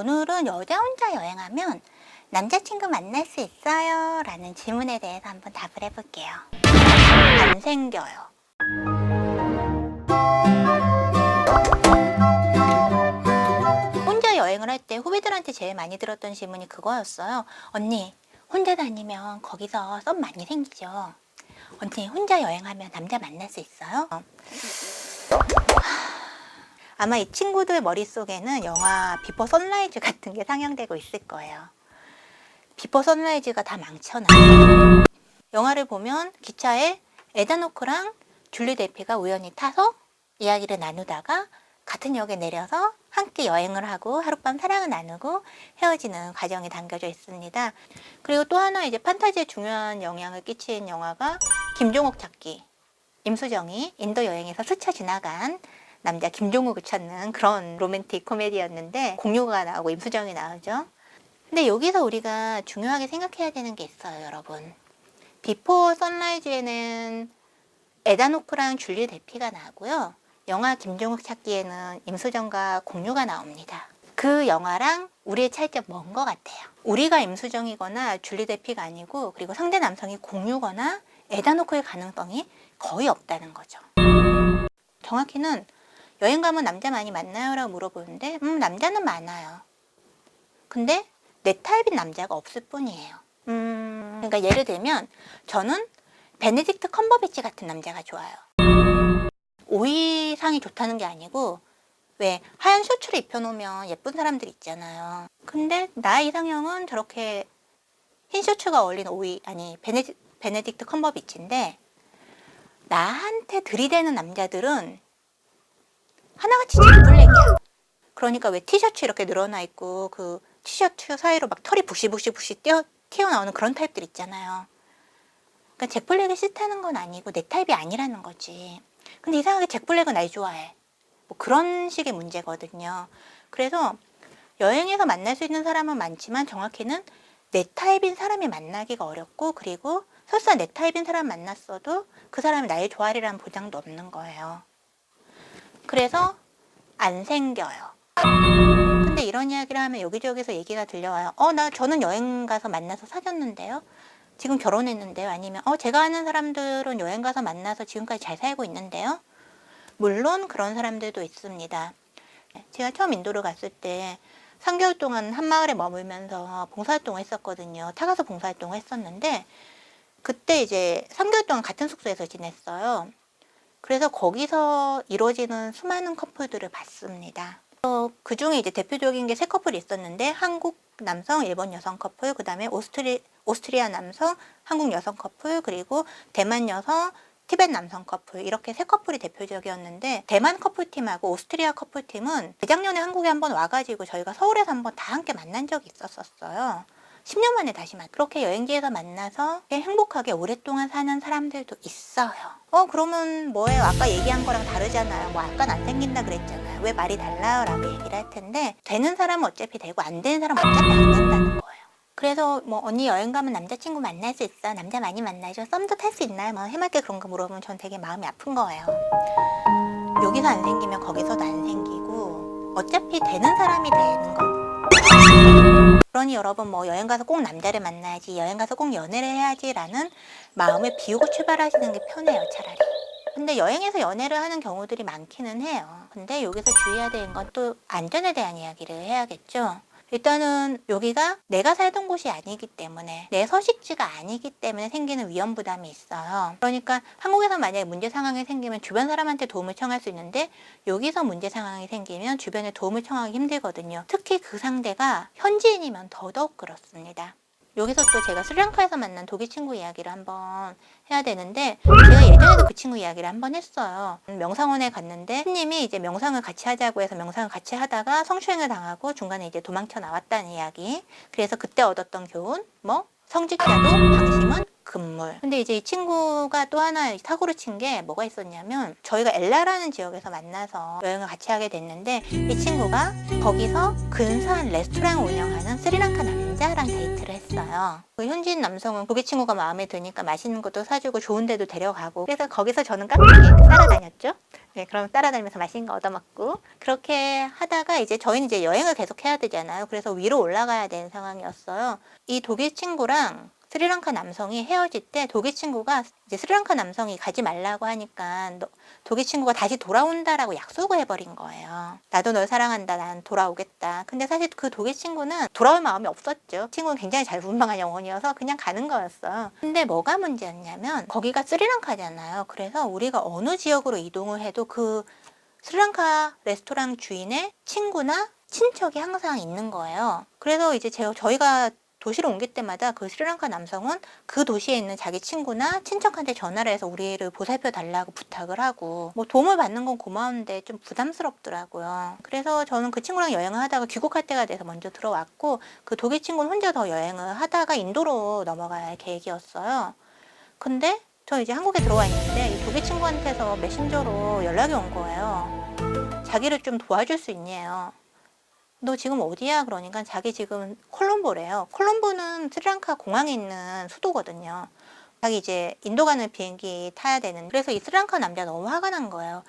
오늘은 여자 혼자 여행하면 남자친구 만날 수 있어요? 라는 질문에 대해서 한번 답을 해볼게요. 안 생겨요. 혼자 여행을 할 때 후배들한테 제일 많이 들었던 질문이 그거였어요. 언니, 혼자 다니면 거기서 썸 많이 생기죠? 언니, 혼자 여행하면 남자 만날 수 있어요? 아마 이 친구들 머릿속에는 영화 비포 선라이즈 같은 게 상영되고 있을 거예요. 비포 선라이즈가 다 망쳐놔요. 영화를 보면 기차에 에다노크랑 줄리 데피가 우연히 타서 이야기를 나누다가 같은 역에 내려서 함께 여행을 하고 하룻밤 사랑을 나누고 헤어지는 과정이 담겨져 있습니다. 그리고 또 하나 이제 판타지에 중요한 영향을 끼친 영화가 김종옥 찾기. 임수정이 인도 여행에서 스쳐 지나간 남자 김종욱을 찾는 그런 로맨틱 코미디였는데 공유가 나오고 임수정이 나오죠. 근데 여기서 우리가 중요하게 생각해야 되는 게 있어요, 여러분. 비포 선라이즈에는 에다노크랑 줄리 데피가 나오고요. 영화 김종욱 찾기에는 임수정과 공유가 나옵니다. 그 영화랑 우리의 차이점 먼 것 같아요. 우리가 임수정이거나 줄리 데피가 아니고 그리고 상대 남성이 공유거나 에다노크의 가능성이 거의 없다는 거죠. 정확히는 여행 가면 남자 많이 만나요? 라고 물어보는데 음 남자는 많아요. 근데 내 타입인 남자가 없을 뿐이에요. 음 그러니까 예를 들면 저는 베네딕트 컴버비치 같은 남자가 좋아요. 오이상이 좋다는 게 아니고 왜 하얀 셔츠를 입혀놓으면 예쁜 사람들 있잖아요. 근데 나 이상형은 저렇게 흰 셔츠가 어울리는 오이 아니 베네딕, 베네딕트 컴버비치인데 나한테 들이대는 남자들은 하나같이 제블랙이야. 그러니까 왜 티셔츠 이렇게 늘어나 있고 그 티셔츠 사이로 막 털이 부시부시부시 띄어 튀어나오는 그런 타입들 있잖아요. 그러니까 잭블랙이 싫다는 건 아니고 내 타입이 아니라는 거지. 근데 이상하게 잭블랙은 날 좋아해. 뭐 그런 식의 문제거든요. 그래서 여행에서 만날 수 있는 사람은 많지만 정확히는 내 타입인 사람이 만나기가 어렵고 그리고 설사 내 타입인 사람 만났어도 그 사람이 나를 좋아하리라는 보장도 없는 거예요. 그래서 안 생겨요. 근데 이런 이야기를 하면 여기저기서 얘기가 들려와요. 어, 나 저는 여행 가서 만나서 사귀었는데요. 지금 결혼했는데요. 아니면 어, 제가 아는 사람들은 여행 가서 만나서 지금까지 잘 살고 있는데요. 물론 그런 사람들도 있습니다. 제가 처음 인도를 갔을 때 3개월 동안 한 마을에 머물면서 봉사활동을 했었거든요. 타가서 봉사활동을 했었는데 그때 이제 3개월 동안 같은 숙소에서 지냈어요. 그래서 거기서 이루어지는 수많은 커플들을 봤습니다. 어, 그 중에 이제 대표적인 게 세 커플이 있었는데 한국 남성, 일본 여성 커플, 그 다음에 오스트리, 오스트리아 남성, 한국 여성 커플, 그리고 대만 여성, 티벳 남성 커플 이렇게 세 커플이 대표적이었는데 대만 커플팀하고 오스트리아 커플팀은 재작년에 한국에 한번 와가지고 저희가 서울에서 한번 다 함께 만난 적이 있었었어요. 10년 만에 다시 만 그렇게 여행지에서 만나서 행복하게 오랫동안 사는 사람들도 있어요. 어 그러면 뭐예요? 아까 얘기한 거랑 다르잖아요. 뭐 아까 안 생긴다 그랬잖아요. 왜 말이 달라요? 라고 얘기를 할 텐데 되는 사람은 어차피 되고 안 되는 사람은 어차피 안 된다는 거예요. 그래서 뭐 언니 여행 가면 남자친구 만날 수 있어? 남자 많이 만나죠? 썸도 탈 수 있나요? 뭐 해맑게 그런 거 물어보면 전 되게 마음이 아픈 거예요. 여기서 안 생기면 거기서도 안 생기고 어차피 되는 사람이 되는 거. 그러니 여러분 뭐 여행 가서 꼭 남자를 만나야지 여행 가서 꼭 연애를 해야지라는 마음을 비우고 출발하시는 게 편해요 차라리. 근데 여행에서 연애를 하는 경우들이 많기는 해요. 근데 여기서 주의해야 되는 건 또 안전에 대한 이야기를 해야겠죠 일단은 여기가 내가 살던 곳이 아니기 때문에 내 서식지가 아니기 때문에 생기는 위험 부담이 있어요. 그러니까 한국에서 만약에 문제 상황이 생기면 주변 사람한테 도움을 청할 수 있는데 여기서 문제 상황이 생기면 주변에 도움을 청하기 힘들거든요. 특히 그 상대가 현지인이면 더더욱 그렇습니다. 여기서 또 제가 스리랑카에서 만난 독일 친구 이야기를 한번 해야 되는데 제가 예전에도 그 친구 이야기를 한번 했어요. 명상원에 갔는데 스님이 이제 명상을 같이 하자고 해서 명상을 같이 하다가 성추행을 당하고 중간에 이제 도망쳐 나왔다는 이야기. 그래서 그때 얻었던 교훈 뭐 성직자도 방심은 금물. 근데 이제 이 친구가 또 하나 사고를 친 게 뭐가 있었냐면 저희가 엘라라는 지역에서 만나서 여행을 같이 하게 됐는데 이 친구가 거기서 근사한 레스토랑 운영하는 스리랑카 남자 랑 데이트를 했어요. 그 현지인 남성은 고기 친구가 마음에 드니까 맛있는 것도 사주고 좋은 데도 데려가고 그래서 거기서 저는 깜빡이 따라다녔죠. 네, 그럼 따라다니면서 맛있는 거 얻어먹고 그렇게 하다가 이제 저희는 이제 여행을 계속 해야 되잖아요. 그래서 위로 올라가야 되는 상황이었어요. 이 독일 친구랑 스리랑카 남성이 헤어질 때 독일 친구가 이제 스리랑카 남성이 가지 말라고 하니까 너- 독일 친구가 다시 돌아온다라고 약속을 해버린 거예요. 나도 널 사랑한다. 난 돌아오겠다. 근데 사실 그 독일 친구는 돌아올 마음이 없었죠. 친구는 굉장히 잘 분방한 영혼이어서 그냥 가는 거였어요. 근데 뭐가 문제였냐면 거기가 스리랑카잖아요. 그래서 우리가 어느 지역으로 이동을 해도 그 스리랑카 레스토랑 주인의 친구나 친척이 항상 있는 거예요. 그래서 이제 제가 저희가 도시로 옮길 때마다 그 스리랑카 남성은 그 도시에 있는 자기 친구나 친척한테 전화를 해서 우리를 보살펴 달라고 부탁을 하고 뭐 도움을 받는 건 고마운데 좀 부담스럽더라고요. 그래서 저는 그 친구랑 여행을 하다가 귀국할 때가 돼서 먼저 들어왔고 그 독일 친구는 혼자 더 여행을 하다가 인도로 넘어갈 계획이었어요. 근데 저 이제 한국에 들어와 있는데 이 독일 친구한테서 메신저로 연락이 온 거예요. 자기를 좀 도와줄 수 있냐요. 너 지금 어디야? 그러니까 자기 지금 콜롬보래요. 콜롬보는 스리랑카 공항에 있는 수도거든요. 자기 이제 인도 가는 비행기 타야 되는. 그래서 이 스리랑카 남자 너무 화가 난 거예요.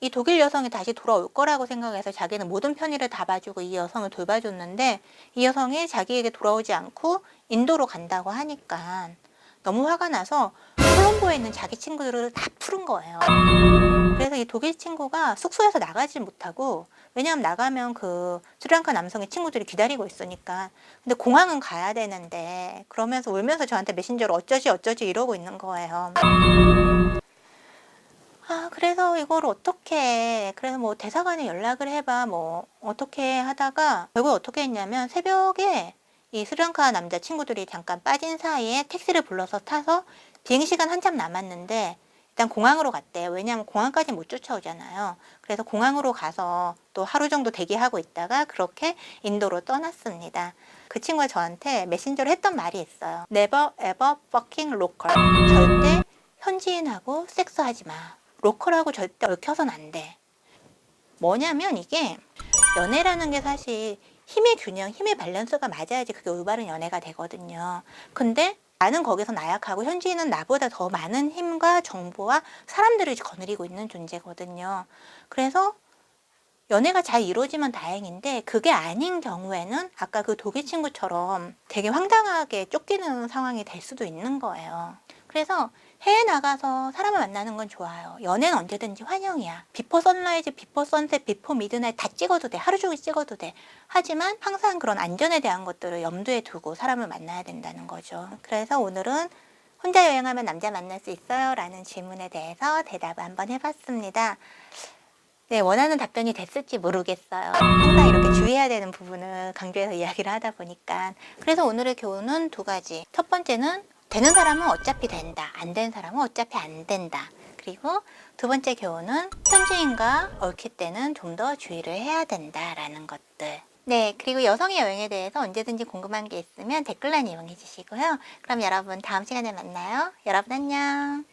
이 독일 여성이 다시 돌아올 거라고 생각해서 자기는 모든 편의를 다 봐주고 이 여성을 돌봐줬는데 이 여성이 자기에게 돌아오지 않고 인도로 간다고 하니까 너무 화가 나서 콜롬보에 있는 자기 친구들을 다 풀은 거예요. 그래서 이 독일 친구가 숙소에서 나가지 못하고 왜냐하면 나가면 그 스리랑카 남성의 친구들이 기다리고 있으니까 근데 공항은 가야 되는데 그러면서 울면서 저한테 메신저로 어쩌지 어쩌지 이러고 있는 거예요. 아 그래서 이걸 어떻게 그래서 뭐 대사관에 연락을 해봐 뭐 어떻게 하다가 결국 어떻게 했냐면 새벽에 이 스리랑카 남자 친구들이 잠깐 빠진 사이에 택시를 불러서 타서 비행 시간 한참 남았는데 일단 공항으로 갔대요. 왜냐하면 공항까지 못 쫓아오잖아요. 그래서 공항으로 가서 또 하루 정도 대기하고 있다가 그렇게 인도로 떠났습니다. 그 친구가 저한테 메신저로 했던 말이 있어요. Never ever fucking local. 절대 현지인하고 섹스하지 마. 로컬하고 절대 얽혀선 안 돼. 뭐냐면 이게 연애라는 게 사실 힘의 균형, 힘의 밸런스가 맞아야지 그게 올바른 연애가 되거든요. 근데 나는 거기서 나약하고 현지인은 나보다 더 많은 힘과 정보와 사람들을 거느리고 있는 존재거든요. 그래서 연애가 잘 이루어지면 다행인데 그게 아닌 경우에는 아까 그 독일 친구처럼 되게 황당하게 쫓기는 상황이 될 수도 있는 거예요. 그래서 해외 나가서 사람을 만나는 건 좋아요. 연애는 언제든지 환영이야. 비포 선라이즈, 비포 선셋, 비포 미드나잇 다 찍어도 돼. 하루 종일 찍어도 돼. 하지만 항상 그런 안전에 대한 것들을 염두에 두고 사람을 만나야 된다는 거죠. 그래서 오늘은 혼자 여행하면 남자 만날 수 있어요? 라는 질문에 대해서 대답을 한번 해봤습니다. 네, 원하는 답변이 됐을지 모르겠어요. 항상 이렇게 주의해야 되는 부분을 강조해서 이야기를 하다 보니까. 그래서 오늘의 교훈은 두 가지. 첫 번째는 되는 사람은 어차피 된다. 안 되는 사람은 어차피 안 된다. 그리고 두 번째 교훈은 현지인과 얽힐 때는 좀 더 주의를 해야 된다라는 것들. 네, 그리고 여성의 여행에 대해서 언제든지 궁금한 게 있으면 댓글란 이용해 주시고요. 그럼 여러분 다음 시간에 만나요. 여러분 안녕.